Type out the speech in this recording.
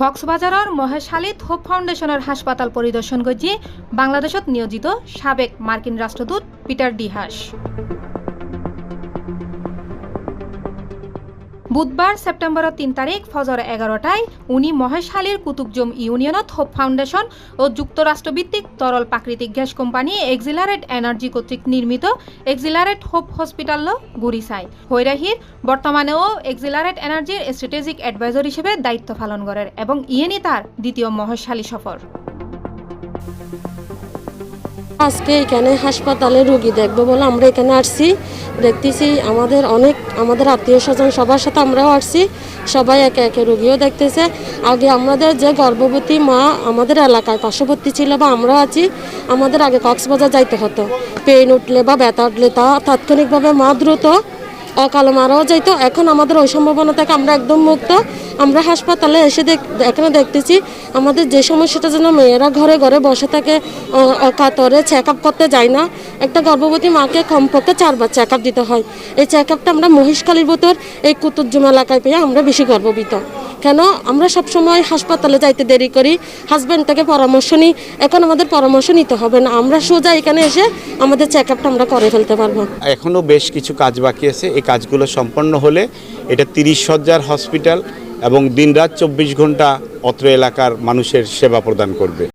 কক্সবাজাৰৰ মহেশালী থোপ ফাউন্ডেশনের হাসপাতাল পরিদর্শন কৰি বাংলাদেশত নিয়োজিত সাবেক মার্কিন রাষ্ট্রদূত পিটার ডিহাস বুধবার সেপ্টেম্বরের তিন তারিখ, ফজর এগারোটায় উনি মহেশখালীর কুতুবজম ইউনিয়নত হোপ ফাউন্ডেশন ও যুক্তরাষ্ট্রভিত্তিক তরল প্রাকৃতিক গ্যাস কোম্পানি এক্সিলারেট এনার্জি কর্তৃক নির্মিত এক্সিলারেট হোপ হসপিটাল ঘুরি চাই হৈরাহির বর্তমানেও এক্সিলারেট এনার্জির স্ট্র্যাটেজিক অ্যাডভাইজর হিসেবে দায়িত্ব পালন করেন এবং ইয়েনি তার দ্বিতীয় মহেশখালী সফর। আজকে এখানে হাসপাতালে রুগী দেখব বলে আমরা এখানে আসছি। দেখতেছি আমাদের অনেক, আমাদের আত্মীয় স্বজন সবার সাথে আমরাও আসছি। সবাই একে একে রুগীও দেখতেছে। আগে আমাদের যে গর্ভবতী মা আমাদের এলাকায় পার্শ্ববর্তী ছিল বা আমরাও আছি, আমাদের আগে কক্সবাজার যাইতে হতো। পেন উঠলে বা ব্যথা উঠলে তা তাৎক্ষণিকভাবে মা দ্রুত অকালে মারাও যাইতো। এখন আমাদের ওই সম্ভাবনা থেকে আমরা একদম মুক্ত। আমরা হাসপাতালে এসে দেখ এখানে দেখতেছি, আমাদের যে সমস্যাটা যেন মেয়েরা ঘরে ঘরে বসে থাকে অকাতরে চেক আপ করতে যায় না। একটা গর্ভবতী মাকে কমপক্ষে চারবার চেক আপ দিতে হয়। এই চেক আপটা আমরা মহিষকালীর ভিতর, এই কুতুবজুম এলাকায় পেয়ে আমরা বেশি গর্ববিত। কেন? আমরা সবসময় হাসপাতালে যাইতে দেরি করি। হাজব্যান্ড থেকে পরামর্শ নিই। এখন আমাদের পরামর্শ নিতে হবে না। আমরা সোজা এখানে এসে আমাদের চেক আপটা আমরা করে ফেলতে পারব। এখনও বেশ কিছু কাজ বাকি আছে। এই কাজগুলো সম্পন্ন হলে এটা তিরিশ সজ্জার হসপিটাল এবং দিনরাত চব্বিশ ঘণ্টা অত্র এলাকার মানুষের সেবা প্রদান করবে।